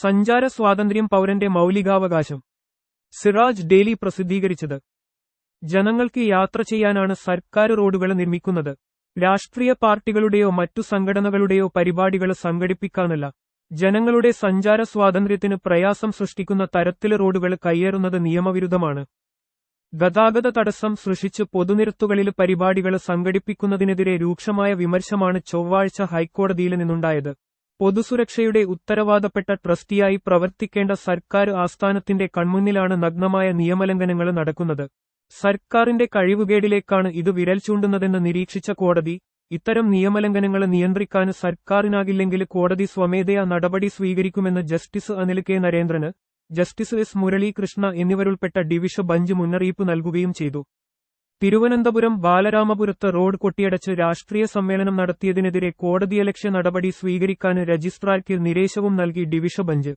സഞ്ചാര സ്വാതന്ത്ര്യം പൗരന്റെ മൗലികാവകാശം. സിറാജ് ഡെയിലി പ്രസിദ്ധീകരിച്ചത്. ജനങ്ങൾക്ക് യാത്ര ചെയ്യാനാണ് സർക്കാർ റോഡുകൾ നിർമ്മിക്കുന്നത്. രാഷ്ട്രീയ പാർട്ടികളുടെയോ മറ്റു സംഘടനകളുടെയോ പരിപാടികൾ സംഘടിപ്പിക്കാനല്ല. ജനങ്ങളുടെ സഞ്ചാര സ്വാതന്ത്ര്യത്തിന് പ്രയാസം സൃഷ്ടിക്കുന്ന തരത്തിലെ റോഡുകൾ കയ്യേറുന്നത് നിയമവിരുദ്ധമാണ്. ഗതാഗത തടസ്സം സൃഷ്ടിച്ച് പൊതുനിരത്തുകളിൽ പരിപാടികൾ സംഘടിപ്പിക്കുന്നതിനെതിരെ രൂക്ഷമായ വിമർശമാണ് ചൊവ്വാഴ്ച ഹൈക്കോടതിയിൽ നിന്നുണ്ടായത്. പൊതുസുരക്ഷയുടെ ഉത്തരവാദപ്പെട്ട ട്രസ്റ്റിയായി പ്രവർത്തിക്കേണ്ട സർക്കാർ ആസ്ഥാനത്തിന്റെ കൺമുന്നിലാണ് നഗ്നമായ നിയമലംഘനങ്ങൾ നടക്കുന്നത്. സർക്കാരിന്റെ കഴിവുകേടിലേക്കാണ് ഇത് വിരൽ ചൂണ്ടുന്നതെന്ന് നിരീക്ഷിച്ച കോടതി ഇത്തരം നിയമലംഘനങ്ങൾ നിയന്ത്രിക്കാൻ സർക്കാരിനാകില്ലെങ്കിൽ കോടതി സ്വമേധയാ നടപടി സ്വീകരിക്കുമെന്ന് ജസ്റ്റിസ് അനിൽ കെ നരേന്ദ്രന് ജസ്റ്റിസ് എസ് മുരളീകൃഷ്ണ എന്നിവരുൾപ്പെട്ട ഡിവിഷ ബഞ്ച് മുന്നറിയിപ്പ് നൽകുകയും ചെയ്തു. തിരുവനന്തപുരം ബാലരാമപുരത്ത് റോഡ് കൊട്ടിയടച്ച് രാഷ്ട്രീയ സമ്മേളനം നടത്തിയതിനെതിരെ കോടതിയലക്ഷ്യ നടപടി സ്വീകരിക്കാൻ രജിസ്ട്രാർക്ക് നിരേശവും നൽകി ഡിവിഷ ബഞ്ച്.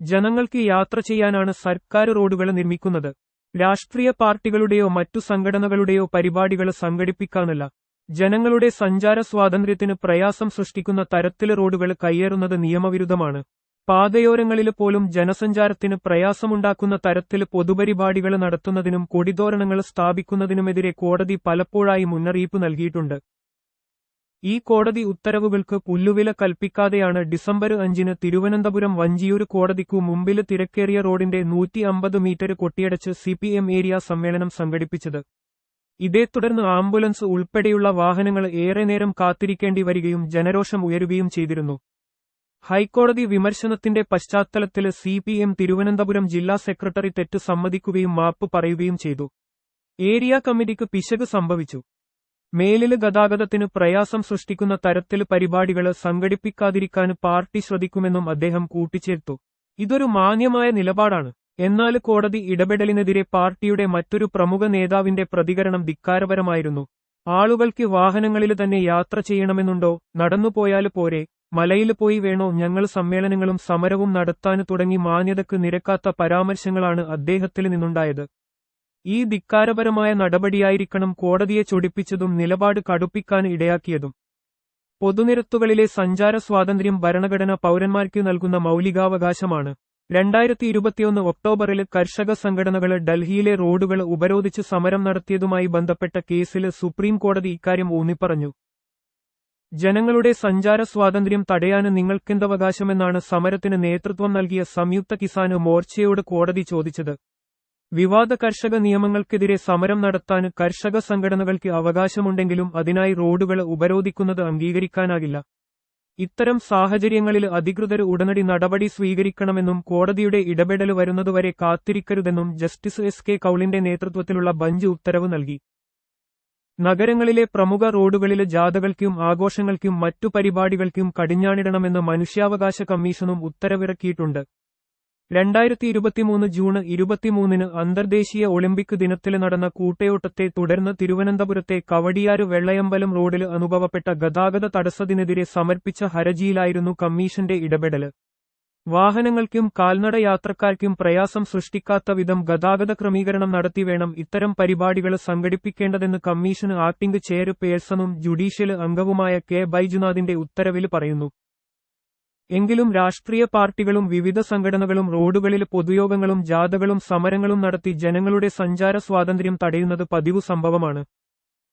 ജനങ്ങൾക്ക് യാത്ര ചെയ്യാനാണ് സർക്കാർ റോഡുകൾ നിർമ്മിക്കുന്നത്. രാഷ്ട്രീയ പാർട്ടികളുടെയോ മറ്റു സംഘടനകളുടെയോ പരിപാടികൾ സംഘടിപ്പിക്കാനല്ല. ജനങ്ങളുടെ സഞ്ചാര സ്വാതന്ത്ര്യത്തിന് പ്രയാസം സൃഷ്ടിക്കുന്ന തരത്തിലെ റോഡുകൾ കയ്യേറുന്നത് നിയമവിരുദ്ധമാണ്. പാതയോരങ്ങളിൽ പോലും ജനസഞ്ചാരത്തിന് പ്രയാസമുണ്ടാക്കുന്ന തരത്തിൽ പൊതുപരിപാടികൾ നടത്തുന്നതിനും കൊടിതോരണങ്ങൾ സ്ഥാപിക്കുന്നതിനുമെതിരെ കോടതി പലപ്പോഴായി മുന്നറിയിപ്പ് നൽകിയിട്ടുണ്ട്. ഈ കോടതി ഉത്തരവുകൾക്ക് പുല്ലുവില കൽപ്പിക്കാതെയാണ് ഡിസംബർ അഞ്ചിന് തിരുവനന്തപുരം വഞ്ചിയൂർ കോടതിക്കു മുമ്പിൽ തിരക്കേറിയ റോഡിന്റെ നൂറ്റി അമ്പത് മീറ്റർ കൊട്ടിയടച്ച് സിപിഎം ഏരിയ സമ്മേളനം സംഘടിപ്പിച്ചത്. ഇതേ തുടർന്ന് ആംബുലൻസ് ഉൾപ്പെടെയുള്ള വാഹനങ്ങൾ ഏറെ നേരം കാത്തിരിക്കേണ്ടി വരികയും ജനരോഷം ഉയരുകയും ചെയ്തിരുന്നു. ഹൈക്കോടതി വിമർശനത്തിന്റെ പശ്ചാത്തലത്തിൽ സി പി എം തിരുവനന്തപുരം ജില്ലാ സെക്രട്ടറി തെറ്റ് സമ്മതിക്കുകയും മാപ്പ് പറയുകയും ചെയ്തു. ഏരിയ കമ്മിറ്റിക്ക് പിശക് സംഭവിച്ചു. മേലിൽ ഗതാഗതത്തിന് പ്രയാസം സൃഷ്ടിക്കുന്ന തരത്തിൽ പരിപാടികൾ സംഘടിപ്പിക്കാതിരിക്കാൻ പാർട്ടി ശ്രദ്ധിക്കുമെന്നും അദ്ദേഹം കൂട്ടിച്ചേർത്തു. ഇതൊരു മാന്യമായ നിലപാടാണ്. എന്നാൽ കോടതി ഇടപെടലിനെതിരെ പാർട്ടിയുടെ മറ്റൊരു പ്രമുഖ നേതാവിന്റെ പ്രതികരണം ധിക്കാരപരമായിരുന്നു. ആളുകൾക്ക് വാഹനങ്ങളിൽ തന്നെ യാത്ര ചെയ്യണമെന്നുണ്ടോ? നടന്നുപോയാൽ പോരെ. മലയിൽ പോയി വേണോ? ഞങ്ങൾ സമ്മേളനങ്ങളും സമരവും നടത്താൻ തുടങ്ങി മാന്യതക്ക് നിരക്കാത്ത പരാമർശങ്ങളാണ് അദ്ദേഹത്തിൽ നിന്നുണ്ടായത്. ഈ ധിക്കാരപരമായ നടപടിയായിരിക്കണം കോടതിയെ ചൊടിപ്പിച്ചതും നിലപാട് കടുപ്പിക്കാൻ ഇടയാക്കിയതും. പൊതുനിരത്തുകളിലെ സഞ്ചാര സ്വാതന്ത്ര്യം ഭരണഘടന പൗരന്മാർക്ക് നൽകുന്ന മൗലികാവകാശമാണ്. രണ്ടായിരത്തി ഇരുപത്തിയൊന്ന് ഒക്ടോബറിൽ കർഷക സംഘടനകൾ ഡൽഹിയിലെ റോഡുകൾ ഉപരോധിച്ച് സമരം നടത്തിയതുമായി ബന്ധപ്പെട്ട കേസിൽ സുപ്രീം കോടതി ഇക്കാര്യം ഊന്നിപ്പറഞ്ഞു. ജനങ്ങളുടെ സഞ്ചാര സ്വാതന്ത്ര്യം തടയാൻ നിങ്ങൾക്കെന്തവകാശമെന്നാണ് സമരത്തിന് നേതൃത്വം നൽകിയ സംയുക്ത കിസാന് മോർച്ചയോട് കോടതി ചോദിച്ചത്. വിവാദ കർഷക നിയമങ്ങൾക്കെതിരെ സമരം നടത്താൻ കർഷക സംഘടനകൾക്ക് അവകാശമുണ്ടെങ്കിലും അതിനായി റോഡുകൾ ഉപരോധിക്കുന്നത് അംഗീകരിക്കാനാകില്ല. ഇത്തരം സാഹചര്യങ്ങളിൽ അധികൃതർ ഉടനടി നടപടി സ്വീകരിക്കണമെന്നും കോടതിയുടെ ഇടപെടൽ വരുന്നതുവരെ കാത്തിരിക്കരുതെന്നും ജസ്റ്റിസ് എസ് കെ കൌളിന്റെ നേതൃത്വത്തിലുള്ള ബഞ്ച് ഉത്തരവ് നൽകി. നഗരങ്ങളിലെ പ്രമുഖ റോഡുകളിലെ ജാഥകൾക്കും ആഘോഷങ്ങൾക്കും മറ്റു പരിപാടികൾക്കും കടിഞ്ഞാണിടണമെന്ന് മനുഷ്യാവകാശ കമ്മീഷനും ഉത്തരവിറക്കിയിട്ടുണ്ട്. രണ്ടായിരത്തി ഇരുപത്തിമൂന്ന് ജൂൺ ഇരുപത്തിമൂന്നിന് അന്തർദേശീയ ഒളിമ്പിക് ദിനത്തിൽ നടന്ന കൂട്ടയോട്ടത്തെ തുടർന്ന് തിരുവനന്തപുരത്തെ കവടിയാറ് വെള്ളയമ്പലം റോഡിൽ അനുഭവപ്പെട്ട ഗതാഗത തടസ്സത്തിനെതിരെ സമർപ്പിച്ച ഹർജിയിലായിരുന്നു കമ്മീഷന്റെ ഇടപെടൽ വാഹനങ്ങൾക്കും കാൽനട യാത്രക്കാർക്കും പ്രയാസം സൃഷ്ടിക്കാത്ത വിധം ഗതാഗത ക്രമീകരണം നടത്തി വേണം ഇത്തരം പരിപാടികൾ സംഘടിപ്പിക്കേണ്ടതെന്ന് കമ്മീഷൻ ആക്ടിംഗ് ചെയർപേഴ്സണും ജുഡീഷ്യൽ അംഗവുമായ കെ. ബൈജുനാഥിന്റെ ഉത്തരവിൽ പറയുന്നു. എങ്കിലും രാഷ്ട്രീയ പാർട്ടികളും വിവിധ സംഘടനകളും റോഡുകളിൽ പൊതുയോഗങ്ങളും ജാഥകളും സമരങ്ങളും നടത്തി ജനങ്ങളുടെ സഞ്ചാര സ്വാതന്ത്ര്യം തടയുന്നത് പതിവ് സംഭവമാണ്.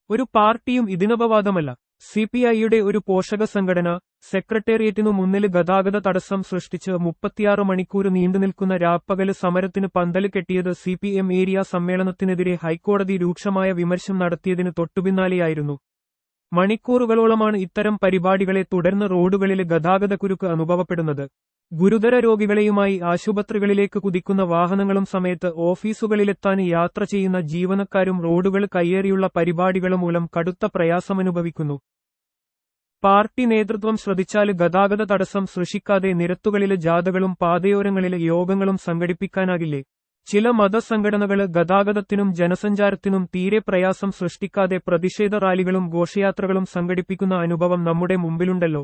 ഒരു പാർട്ടിയും ഇതിനപവാദമല്ല. സിപിഐയുടെ ഒരു പോഷക സംഘടന സെക്രട്ടേറിയറ്റിനു മുന്നിൽ ഗതാഗത തടസ്സം സൃഷ്ടിച്ച് മുപ്പത്തിയാറ് മണിക്കൂർ നീണ്ടുനിൽക്കുന്ന രാപ്പകൽ സമരത്തിന് പന്തൽ കെട്ടിയത് സിപിഎം ഏരിയ സമ്മേളനത്തിനെതിരെ ഹൈക്കോടതി രൂക്ഷമായ വിമർശം നടത്തിയതിന് തൊട്ടുപിന്നാലെയായിരുന്നു. മണിക്കൂറുകളോളമാണ് ഇത്തരം പരിപാടികളെ തുടർന്ന് റോഡുകളിലെ ഗതാഗതക്കുരുക്ക് അനുഭവപ്പെടുന്നത്. ഗുരുതര രോഗികളെയുമായി ആശുപത്രികളിലേക്ക് കുതിക്കുന്ന വാഹനങ്ങളും സമയത്ത് ഓഫീസുകളിലെത്താൻ യാത്ര ചെയ്യുന്ന ജീവനക്കാരും റോഡുകൾ കയ്യേറിയുള്ള പരിപാടികൾ മൂലം കടുത്ത പ്രയാസമനുഭവിക്കുന്നു. പാർട്ടി നേതൃത്വം ശ്രദ്ധിച്ചാൽ ഗതാഗത തടസ്സം സൃഷ്ടിക്കാതെ നിരത്തുകളിലെ ജാഥകളും പാതയോരങ്ങളിലെ യോഗങ്ങളും സംഘടിപ്പിക്കാനാകില്ലേ? ചില മതസംഘടനകൾ ഗതാഗതത്തിനും ജനസഞ്ചാരത്തിനും തീരെ പ്രയാസം സൃഷ്ടിക്കാതെ പ്രതിഷേധ റാലികളും ഘോഷയാത്രകളും സംഘടിപ്പിക്കുന്ന അനുഭവം നമ്മുടെ മുമ്പിലുണ്ടല്ലോ.